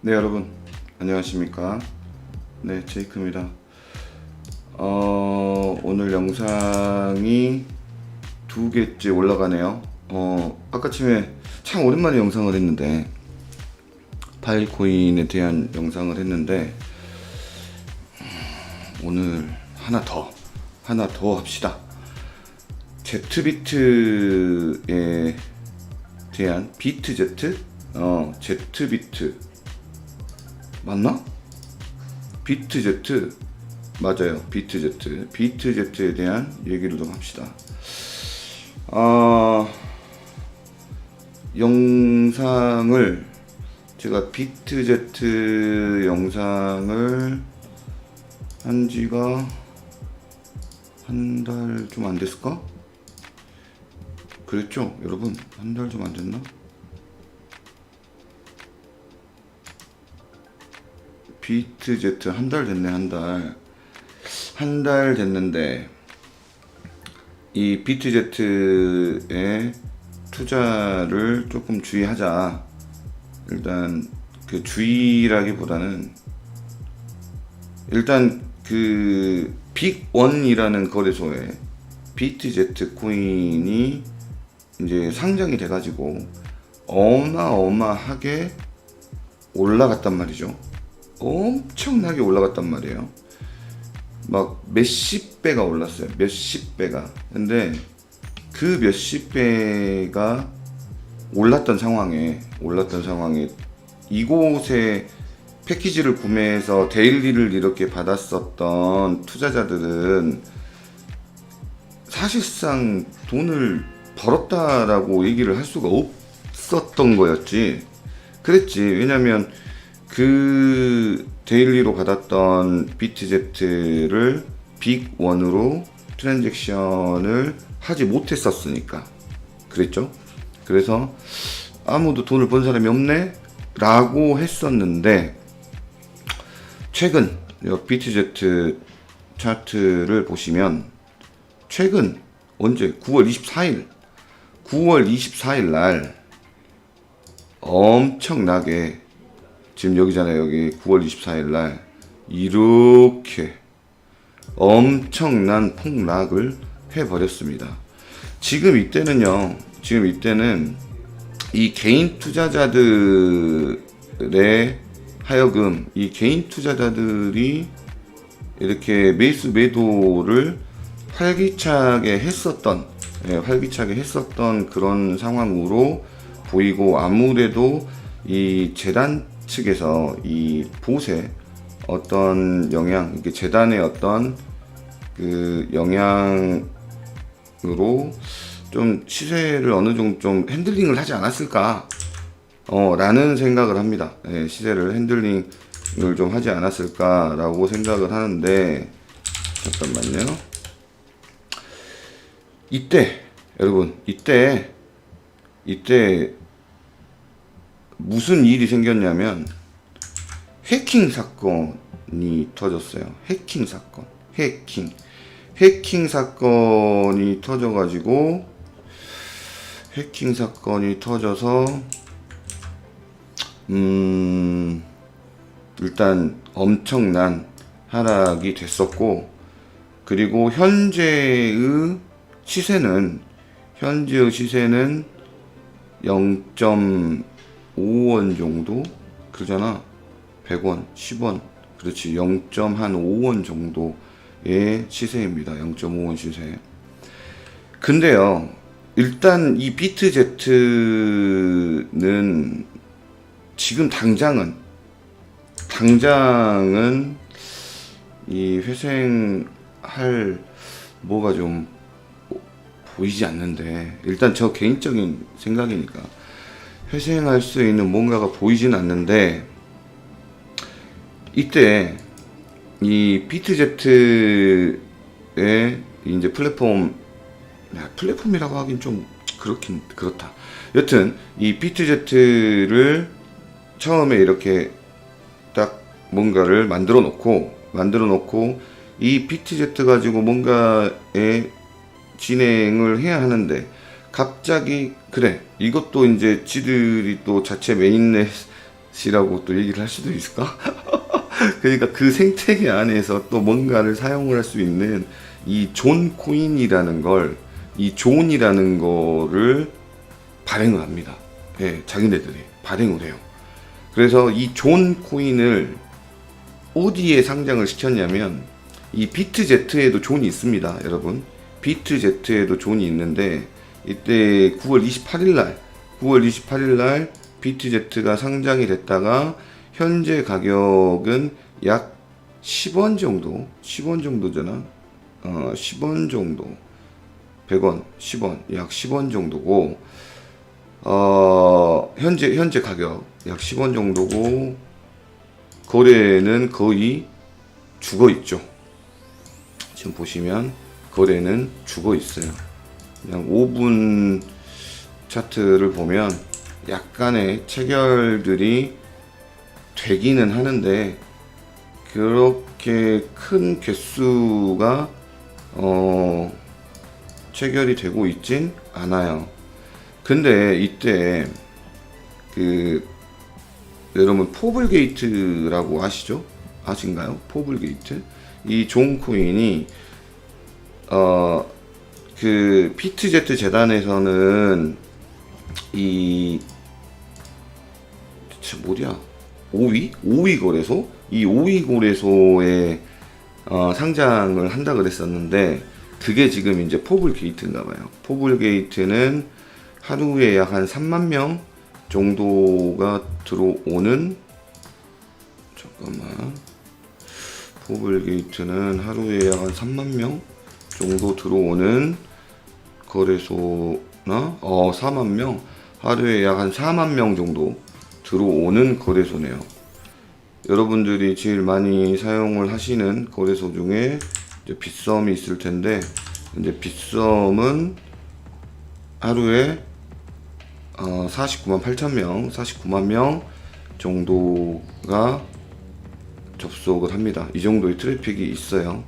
네 여러분. 안녕하십니까. 네 제이크입니다. 어 오늘 영상이 두 개째 올라가네요. 어 아까쯤에 참 오랜만에 영상을 했는데 파일코인에 대한 영상을 했는데 음, 오늘 하나 더 하나 더 합시다. 제트비트에 대한 비트 제트? 어 제트 비트. 맞나? 비트 제트. 맞아요. 비트 제트. 비트 제트에 대한 얘기를 좀 합시다. 아 영상을 제가 비트 제트 영상을 한 지가 한 달 좀 안 됐을까? 그랬죠 여러분 한 달 좀 안 됐나? 비트 제트 한 달 됐네 한 달. 한 달 됐는데 이 비트 제트에 투자를 조금 주의하자. 일단 그 주의라기보다는 일단 그 빅원이라는 거래소에 비트 제트 코인이 이제 상장이 돼가지고 어마어마하게 올라갔단 말이죠. 엄청나게 올라갔단 말이에요. 막 몇십 배가 올랐어요. 몇십 배가. 근데 그 몇십 배가 올랐던 상황에 올랐던 상황에 이곳에 패키지를 구매해서 데일리를 이렇게 받았었던 투자자들은 사실상 돈을 벌었다라고 얘기를 할 수가 없었던 거였지. 그랬지. 왜냐면 그 데일리로 받았던 비트제트를 빅원으로 트랜잭션을 하지 못했었으니까. 그랬죠? 그래서 아무도 돈을 번 사람이 없네? 라고 했었는데, 최근 비트제트 차트를 보시면, 최근 언제 9월 24일 9월 24일 날 엄청나게 지금 여기잖아요. 여기 9월 24일 날 이렇게 엄청난 폭락을 해버렸습니다. 지금 이때는요 지금 이때는 이 개인 투자자들의 하여금 이 개인 투자자들이 이렇게 매수 매도를 활기차게 했었던 예, 활기차게 했었던 그런 상황으로 보이고 아무래도 이 재단 측에서 이 보세 어떤 영향 이게 재단의 어떤 그 영향으로 좀 시세를 어느 정도 좀 핸들링을 하지 않았을까 어, 라는 생각을 합니다. 예, 시세를 핸들링을 좀 하지 않았을까라고 생각을 하는데 잠깐만요. 이때 여러분 이때 이때 무슨 일이 생겼냐면 해킹 사건이 터졌어요. 해킹 사건. 해킹. 해킹 사건이 터져가지고 해킹 사건이 터져서 음 일단 엄청난 하락이 됐었고 그리고 현재의 시세는 현재의 시세는 0.5원 정도 그러잖아. 100원 10원. 그렇지. 0.5원 정도의 시세입니다. 0.5원 시세. 근데요 일단 이 비트제트는 지금 당장은 당장은 이 회생할 뭐가 좀 보이지 않는데 일단 저 개인적인 생각이니까 회생할 수 있는 뭔가가 보이진 않는데 이때 이 비트제트의 이제 플랫폼 야, 플랫폼이라고 하긴 좀 그렇긴 그렇다. 여튼 이 비트제트를 처음에 이렇게 딱 뭔가를 만들어 놓고 만들어 놓고 이 비트제트 가지고 뭔가의 진행을 해야 하는데 갑자기 그래 이것도 이제 지들이 또 자체 메인넷이라고 또 얘기를 할 수도 있을까? 그러니까 그 생태계 안에서 또 뭔가를 사용을 할 수 있는 이 존 코인이라는 걸, 이 존이라는 거를 발행을 합니다. 예, 자기네들이 발행을 해요. 그래서 이 존 코인을 어디에 상장을 시켰냐면 이 비트제트에도 존이 있습니다, 여러분. 비트제트에도 존이 있는데 이때 9월 28일 날 9월 28일 날 비트제트가 상장이 됐다가 현재 가격은 약 10원 정도, 10원 정도잖아. 어, 10원 정도. 100원, 10원, 약 10원 정도고 어, 현재 현재 가격 약 10원 정도고 거래는 거의 죽어 있죠. 지금 보시면 거래는 죽어 있어요. 그냥 5분 차트를 보면 약간의 체결들이 되기는 하는데 그렇게 큰 개수가 어 체결이 되고 있진 않아요. 근데 이때 그 여러분 포블 게이트라고 아시죠? 아신가요? 포블 게이트 이 존 코인이 어 그 피트제트 재단에서는 이 대체 뭐야 5위? 5위 거래소? 이 5위 거래소에 어, 상장을 한다 그랬었는데 그게 지금 이제 포블 게이트인가 봐요. 포블 게이트는 하루에 약 한 3만 명 정도가 들어오는 잠깐만. 포블 게이트는 하루에 약 한 3만 명 정도 들어오는 거래소나 어 4만 명 하루에 약 한 4만 명 정도 들어오는 거래소네요. 여러분들이 제일 많이 사용을 하시는 거래소 중에 이제 빗썸이 있을 텐데 이제 빗썸은 하루에 어, 49만 8천 명, 49만 명 정도가 접속을 합니다. 이 정도의 트래픽이 있어요.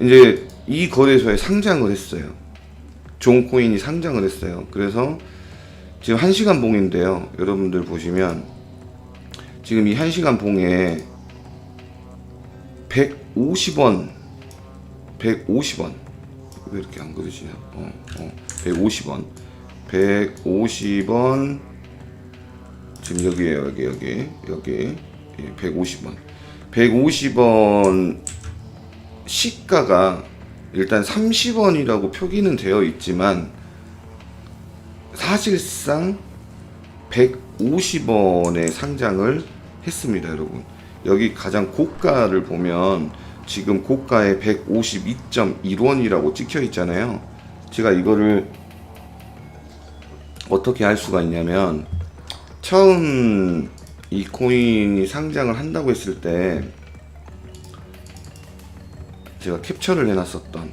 이제 이 거래소에 상장을 했어요. 존 코인이 상장을 했어요. 그래서 지금 1시간 봉인데요. 여러분들 보시면 지금 이 1시간 봉에 150원 150원 왜 이렇게 안 그러시냐 어, 어, 150원 150원 지금 여기에요 여기 여기 여기 예, 150원 150원 시가가 일단 30원이라고 표기는 되어 있지만 사실상 150원에 상장을 했습니다, 여러분. 여기 가장 고가를 보면 지금 고가에 152.1원이라고 찍혀 있잖아요. 제가 이거를 어떻게 할 수가 있냐면 처음 이 코인이 상장을 한다고 했을 때 제가 캡처를 해놨었던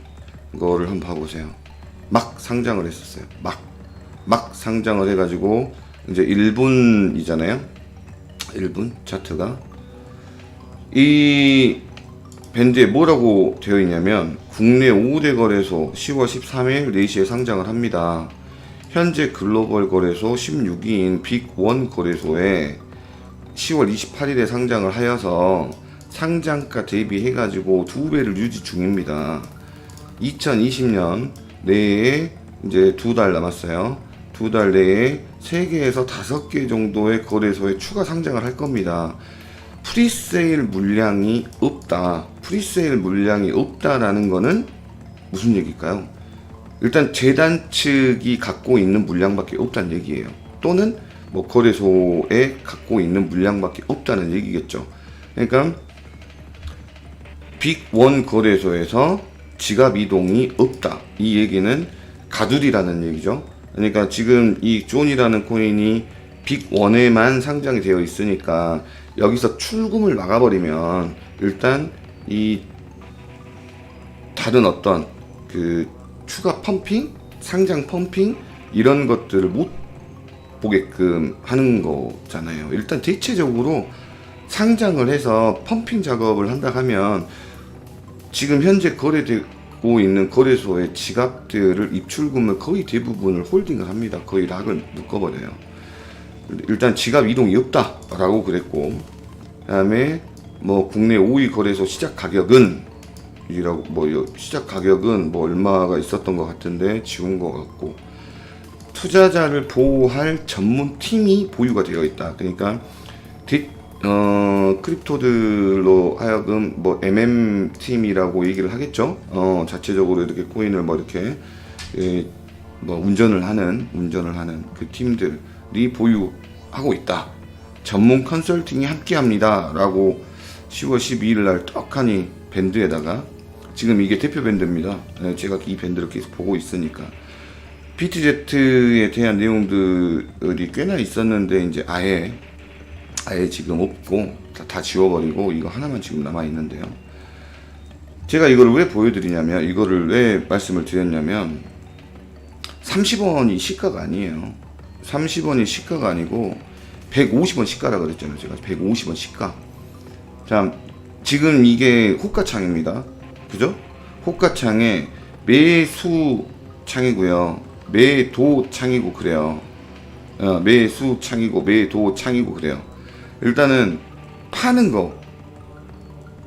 거를 한번 봐보세요. 막 상장을 했었어요. 막. 막 상장을 해가지고 이제 1분이잖아요. 1분 차트가. 이 밴드에 뭐라고 되어 있냐면 국내 5대 거래소 10월 13일 4시에 상장을 합니다. 현재 글로벌 거래소 16위인 빅원 거래소에 10월 28일에 상장을 하여서 상장가 대비해가지고 두 배를 유지 중입니다. 2020년 내에 이제 두 달 남았어요. 두 달 내에 3개에서 5개 정도의 거래소에 추가 상장을 할 겁니다. 프리세일 물량이 없다. 프리세일 물량이 없다라는 거는 무슨 얘기일까요? 일단 재단 측이 갖고 있는 물량밖에 없다는 얘기예요. 또는 뭐 거래소에 갖고 있는 물량밖에 없다는 얘기겠죠. 그러니까 빅원 거래소에서 지갑 이동이 없다. 이 얘기는 가두리라는 얘기죠. 그러니까 지금 이 존이라는 코인이 빅원에만 상장이 되어 있으니까 여기서 출금을 막아버리면 일단 이 다른 어떤 그 추가 펌핑, 상장 펌핑 이런 것들을 못 보게끔 하는 거잖아요. 일단 대체적으로 상장을 해서 펌핑 작업을 한다 하면 지금 현재 거래되 갖고 있는 거래소의 지갑들을 입출금을 거의 대부분을 홀딩을 합니다. 거의 락을 묶어버려요. 일단 지갑 이동이 없다라고 그랬고 그 다음에 뭐 국내 5위 거래소 시작 가격은 이라고 뭐 요- 시작 가격은 뭐 얼마가 있었던 것 같은데 지운 것 같고 투자자를 보호할 전문 팀이 보유가 되어 있다. 그러니까 뒷, 어, 크립토들로 하여금 뭐 MM 팀이라고 얘기를 하겠죠. 어, 자체적으로 이렇게 코인을 뭐 이렇게 예, 뭐 운전을 하는 운전을 하는 그 팀들이 보유하고 있다. 전문 컨설팅이 함께합니다라고 10월 12일 날 떡하니 밴드에다가 지금 이게 대표 밴드입니다. 예, 제가 이 밴드를 계속 보고 있으니까 BTZ에 대한 내용들이 꽤나 있었는데 이제 아예 아예 지금 없고 다, 다 지워버리고 이거 하나만 지금 남아 있는데요. 제가 이걸 왜 보여드리냐면 이거를 왜 말씀을 드렸냐면 30원이 시가가 아니에요. 30원이 시가가 아니고 150원 시가라 그랬잖아요. 제가 150원 시가. 자, 지금 이게 호가창입니다. 그죠? 호가창에 매수 창이고요. 매도 창이고 그래요. 어, 매수 창이고 매도 창이고 그래요. 일단은 파는 거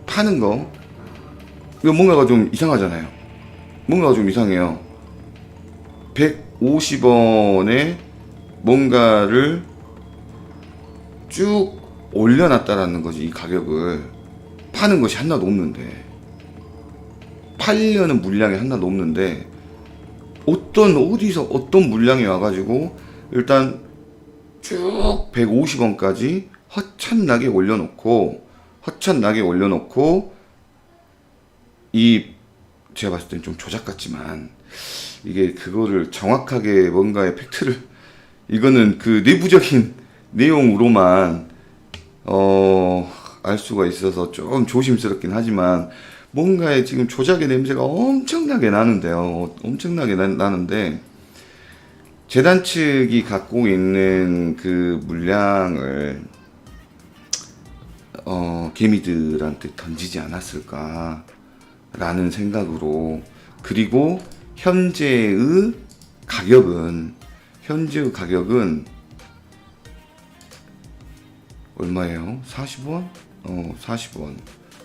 파는 거 이거 뭔가가 좀 이상하잖아요. 뭔가가 좀 이상해요. 150원에 뭔가를 쭉 올려놨다라는 거지 이 가격을 파는 것이 하나도 없는데 팔려는 물량이 하나도 없는데 어떤 어디서 어떤 물량이 와가지고 일단 쭉 150원까지 허천나게 올려놓고 허천나게 올려놓고 이 제가 봤을 땐 좀 조작 같지만 이게 그거를 정확하게 뭔가의 팩트를 이거는 그 내부적인 내용으로만 어, 알 수가 있어서 좀 조심스럽긴 하지만 뭔가의 지금 조작의 냄새가 엄청나게 나는데요. 엄청나게 나, 나는데 재단 측이 갖고 있는 그 물량을 어, 개미들한테 던지지 않았을까라는 생각으로 그리고 현재의 가격은 현재의 가격은 얼마예요? 40원? 어, 40원.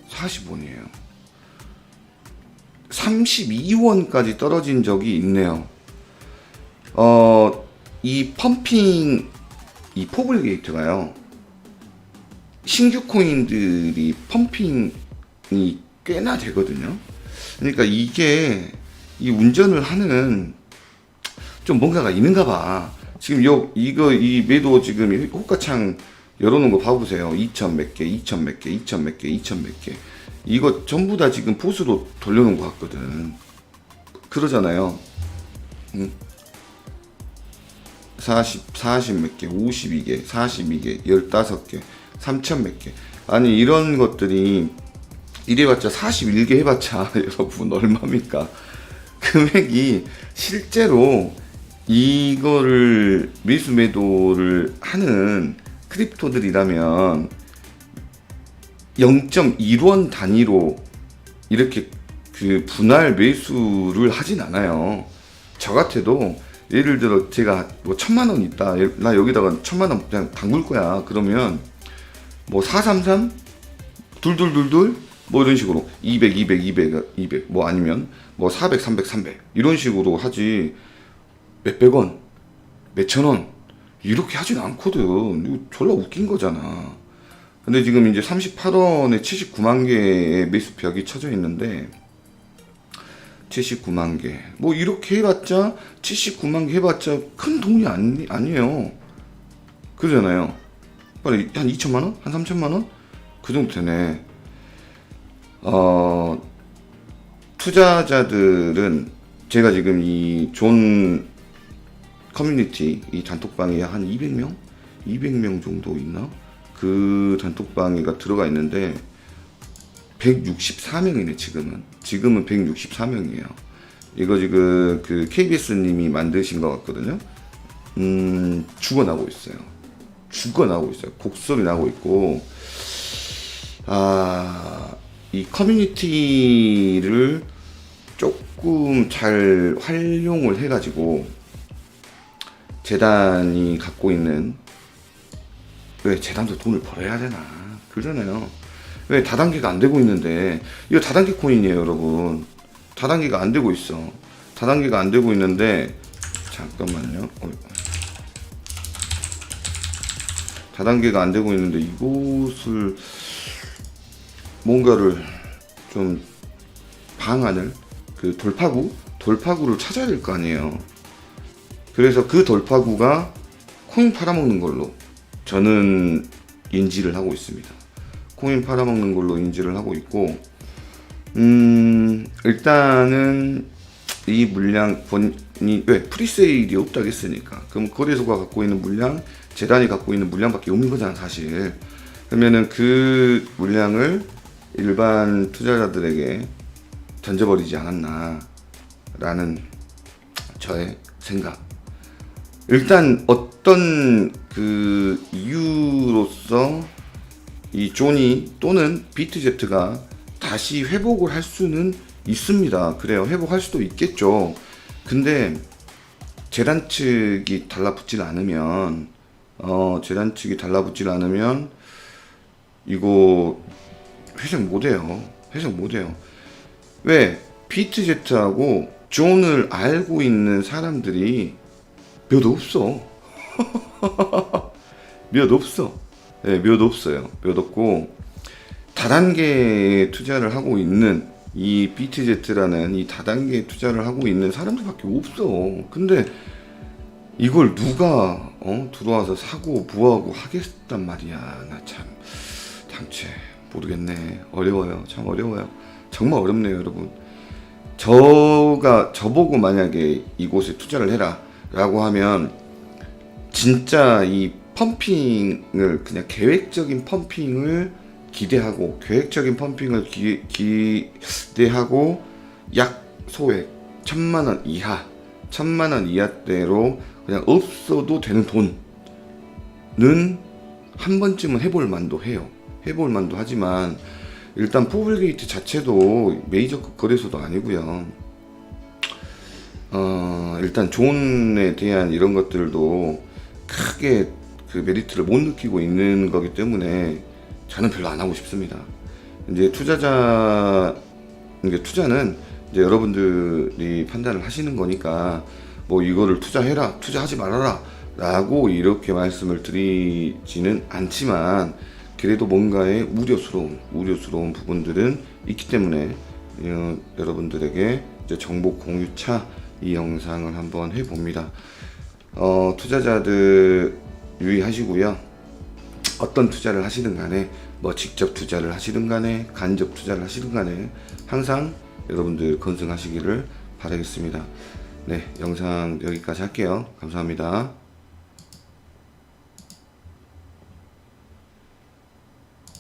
40원이에요. 32원까지 떨어진 적이 있네요. 어, 이 펌핑, 이 포블 게이트가요. 신규 코인들이 펌핑이 꽤나 되거든요. 그러니까 이게 이 운전을 하는 좀 뭔가가 있는가 봐. 지금 요 이거 이 매도 지금 이 호가창 열어놓은 거 봐보세요. 2천 몇 개, 2천 몇 개, 2천 몇 개, 2천 몇 개. 이거 전부 다 지금 보수로 돌려놓은 것 같거든. 그러잖아요. 응? 40, 40 몇 개, 52개, 42개, 15개, 3천 몇 개. 아니, 이런 것들이 이래봤자 41개 해봤자 여러분 얼마입니까? 금액이 실제로 이거를 매수 매도를 하는 크립토들이라면 0.1원 단위로 이렇게 그 분할 매수를 하진 않아요. 저 같아도 예를 들어 제가 뭐 천만 원 있다. 예, 나 여기다가 천만 원 그냥 담글 거야. 그러면 뭐 433 둘둘둘둘? 뭐 이런 식으로. 200 200 200 200 뭐 아니면 뭐 400 300 300 이런 식으로 하지. 몇백 원? 몇천 원? 이렇게 하진 않거든. 이거 졸라 웃긴 거잖아. 근데 지금 이제 38원에 79만 개의 매수벽이 쳐져 있는데 79만 개. 뭐 이렇게 해봤자 79만 개 해봤자 큰 돈이 아니, 아니에요. 그러잖아요. 빨리 한 2천만 원? 한 3천만 원? 그 정도 되네. 어, 투자자들은 제가 지금 이 존 커뮤니티 이 단톡방에 한 200명? 200명 정도 있나? 그 단톡방에가 들어가 있는데 164명이네 지금은 지금은 164명이에요 이거 지금 그 KBS님이 만드신 것 같거든요 음 죽어나고 있어요 죽어나고 있어요. 곡소리 나고 있고. 아 이 커뮤니티를 조금 잘 활용을 해가지고 재단이 갖고 있는 왜 재단도 돈을 벌어야 되나? 그러잖아요. 왜 다단계가 안 되고 있는데. 이거 다단계 코인이에요 여러분. 다단계가 안 되고 있어. 다단계가 안 되고 있는데 잠깐만요. 어. 다단계가 안 되고 있는데 이곳을 뭔가를 좀 방안을 그 돌파구 돌파구를 찾아야 될 거 아니에요 그래서 그 돌파구가 코인 팔아먹는 걸로 저는 인지를 하고 있습니다. 코인 팔아먹는 걸로 인지를 하고 있고, 음, 일단은 이 물량 본이 왜 프리세일이 없다고 했으니까 그럼 거래소가 갖고 있는 물량, 재단이 갖고 있는 물량밖에 없는 거잖아 사실. 그러면은 그 물량을 일반 투자자들에게 던져버리지 않았나 라는 저의 생각. 일단 어떤 그 이유로서 이 존이 또는 비트제트가 다시 회복을 할 수는 있습니다. 그래요. 회복할 수도 있겠죠. 근데 재단 측이 달라붙질 않으면 어 재단 측이 달라붙질 않으면 이거 회생 못 해요. 회생 못 해요. 왜 비트제트하고 존을 알고 있는 사람들이 몇 없어. 몇 없어. 네, 몇 없어요. 몇 없고 다단계에 투자를 하고 있는 이 BTZ라는 이 다단계 투자를 하고 있는 사람들밖에 없어. 근데 이걸 누가 어? 들어와서 사고 부하고 하겠단 말이야. 나 참 당최 모르겠네. 어려워요. 참 어려워요. 정말 어렵네요, 여러분. 저가 저보고 만약에 이곳에 투자를 해라라고 하면 진짜 이 펌핑을 그냥 계획적인 펌핑을 기대하고 계획적인 펌핑을 기, 기대하고 약 소액 천만 원 이하 천만 원 이하대로 그냥 없어도 되는 돈은 한 번쯤은 해볼 만도 해요 해볼 만도 하지만 일단 포블게이트 자체도 메이저급 거래소도 아니고요 어, 일단 존에 대한 이런 것들도 크게 그 메리트를 못 느끼고 있는 거기 때문에 저는 별로 안 하고 싶습니다. 이제 투자자, 이게 투자는 이제 여러분들이 판단을 하시는 거니까 뭐 이거를 투자해라, 투자하지 말아라 라고 이렇게 말씀을 드리지는 않지만 그래도 뭔가의 우려스러운, 우려스러운 부분들은 있기 때문에 어, 여러분들에게 정보 공유차 이 영상을 한번 해봅니다. 어, 투자자들 유의하시고요. 어떤 투자를 하시든 간에 뭐 직접 투자를 하시든 간에 간접 투자를 하시든 간에 항상 여러분들 건승하시기를 바라겠습니다. 네, 영상 여기까지 할게요. 감사합니다.